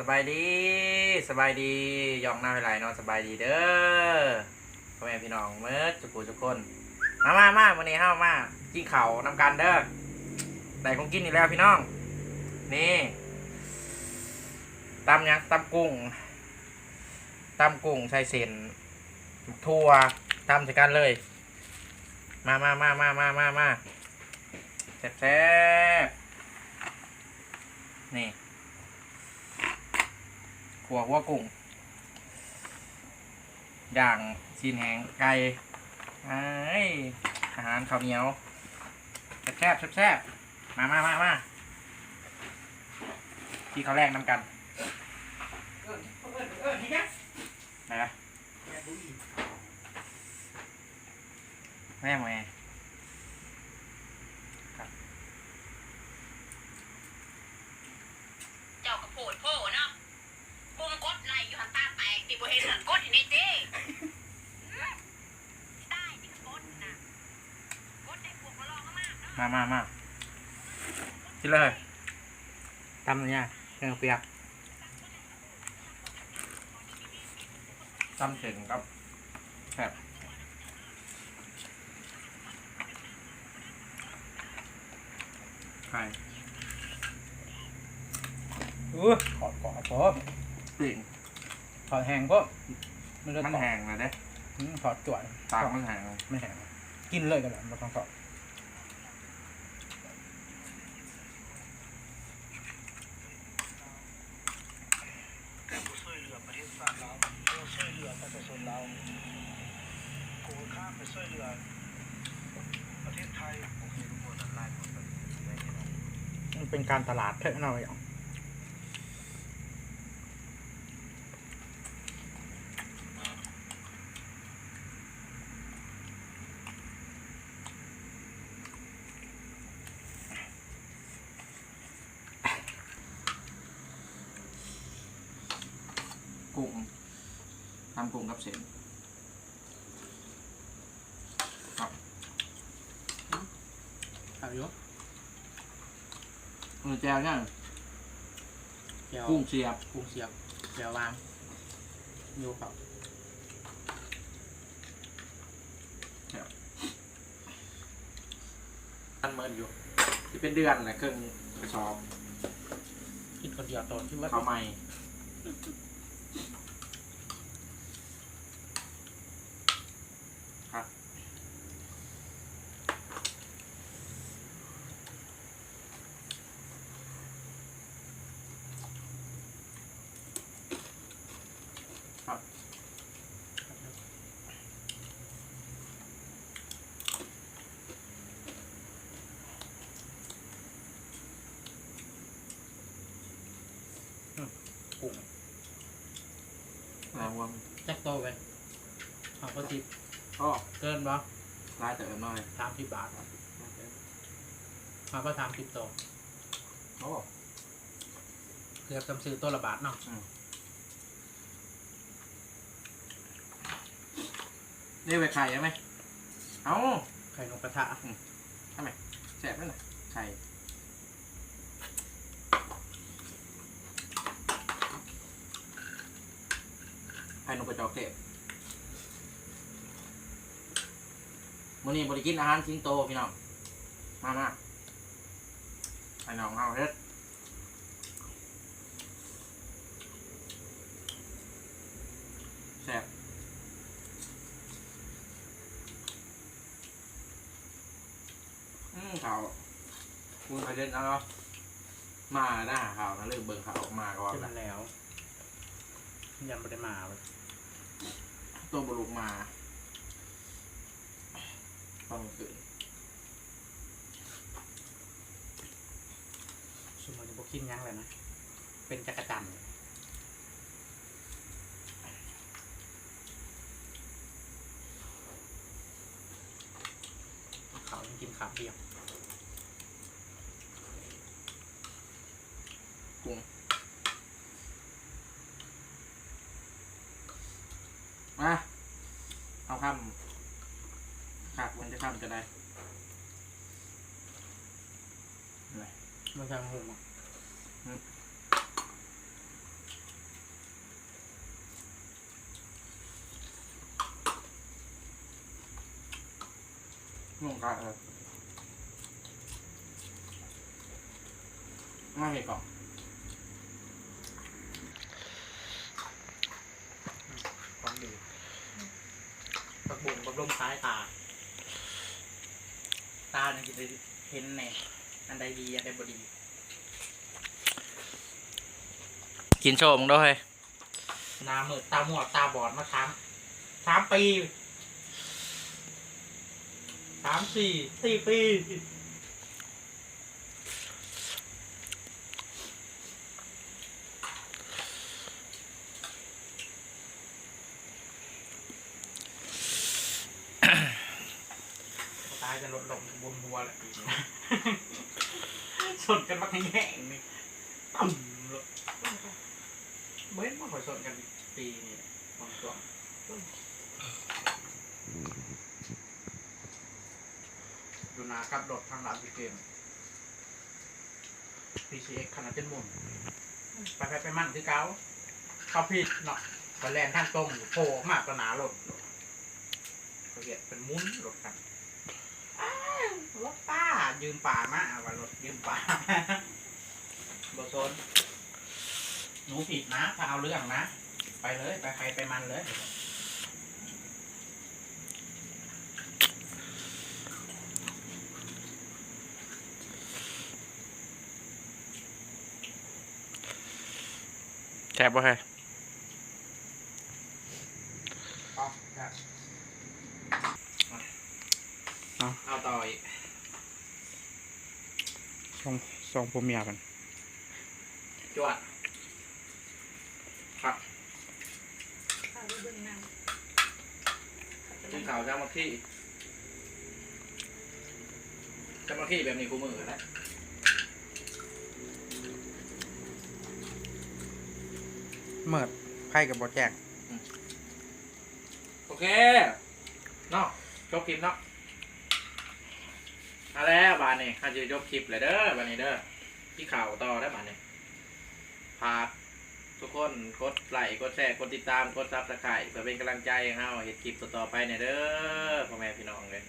สบายดีสบายดียองหน้าเวลาเนอนสบายดีเด้อพ่อแม่พี่น้องเมื่อจุกุทุกคนมามามาวันนี้ห้ามากินเขานำกันเด้อแต่คงกินอีกแล้วพี่น้อง นี่ตำยังตำกุ้งตำกุ้งใส่เส้นทั่วตำใส่กันเลย มามามามามามามาแซ่บแซ่บๆนี่ ขัวหัวกุ้งย่างชิ้นแห้งไก่ไอ้อาหารข้าวเหนียวแซ่บแซ่บมามามามาที่เขาวแรกน้ำกันไหนละแม่หมวย เจ้ากระโผดโผเนาะบุมกดไหลอยู่หันตาแตกติบ่เห็นหันกดอยู่ในเต้ได้ที่กดนะกดได้พวกมาลอง มากเนาะมามามากินเลยตำเนี่ยเครื่องเปียกตำถึงครับแซ่บไข่อู้ถอดก่อนพอปิ่งถอดแห้งก็มันจะมันถอดแห้งเลยเด้อืมถอดจ่วยปากมันแห้งเลยไม่แห้งกินเลยก็ได้ไม่ต้องถอด ผู้ช่วยเหลือประเทศชาติเราผู้ช่วยเหลือประชาชนเรากูข้ามไปช่วยเหลือประเทศไทยโอเคทุกคนไล่หมดเลย มันเป็นการตลาดเท่านั้นเองกุ้งทำกุ้งกับเส้นครับอยู่มือ แจวเนี่ยเดี๋ยวกุ้งเสียบกุ้งเสียบเดี๋ยววางอยู่ครับมันเมินอยู่ที่เป็นเดือนแหละเครื่องกระสอบกินคนเดียวตอนที่ว่าเขาวใหม่ครับครับ กุ้ง แล้วว่า แจ็ค โตไปเอาก็สิบก็เกินบ่ร้ายแต่น้อยสามสิบบาทเอาก็สามสิบโตโอ้เกือบจำซื้อตัวละบาทเนาะนี่ไปไข่ใช่ไหมเอ้าไข่นกกระทะแสบไหมน่ะไข่ ไข่นกกระจอกเทศมื้อนี้บริกินอาหารสิงโตพี่น้อง มามาไข่น้องเอาเฮ็ดแซ่บอืมเขาคุณไปเล่นเอาเนาะมาหน้าเขานะเรื่องเบิ่งเขาออกมาก่อนใช่มันะนแล้วยังไม่ได้มาเลย ตัวบุรุษมาต้องขึ้นสมมติบอกกินยังเลยนะ เป็นจักรจันทร์เขายังกินขาเดียว อะเอาคำขาดมันจะคำจะได้ไมาทางหูนุ่งกาเออไม่มีกล่อง ลมสายตา ตาเนี่ยจะเห็นแน่อันใดดีอันใดบ่ดีกินโชว์มึงด้วยหนามืดตาหมวดตาบอดมาสามสามปีสามสี่สี่ปี จะลดลงบนหัวแหละปีนี้สนกันมาแง่งนี่ต่ำเลยเบ้นมาขอสนกันปีนี้บางตัวดูนากับรถทางร้านพีเกม PCX ขนาดเป็นหมุนไปไปไปมั่นที่เก้าเขาผิดเนาะไปแลนทางตรงโผล่มากกว่าหนารถเขาเรียกเป็นมุนรถกัน รถป้า ยืมป่ามาว่ารถยืมป่าบโซนหนูผิดนะถ้าเอาเรื่องนะ ไปเลย ไปใครไปมันเลยแคบป่ะใคร เอาครับ เอาต่ออีก ส่งส่งผมเมียกันจวดครับข้าวเบิ่งนางกินข่าวเจ้ามาขี้เจ้ามาขี้แบบนี้กูมือแล้วเมิดไพ่กับบอแจกโอเคเนาะจบคลิปเนาะ เอาแล้วบานนี่ข้าจะยกคลิปเลยเด้อบานนี้เด้อพี่ข่าวต่อได้บานนี่พาทุกคนกดไลค์กดแชร์กดติดตามกดซับสไครต์เพื่อเป็นกำลังใจให้เราเห็นคลิปต่อๆไปเนี่ยเด้อพ่อแม่พี่น้องเลย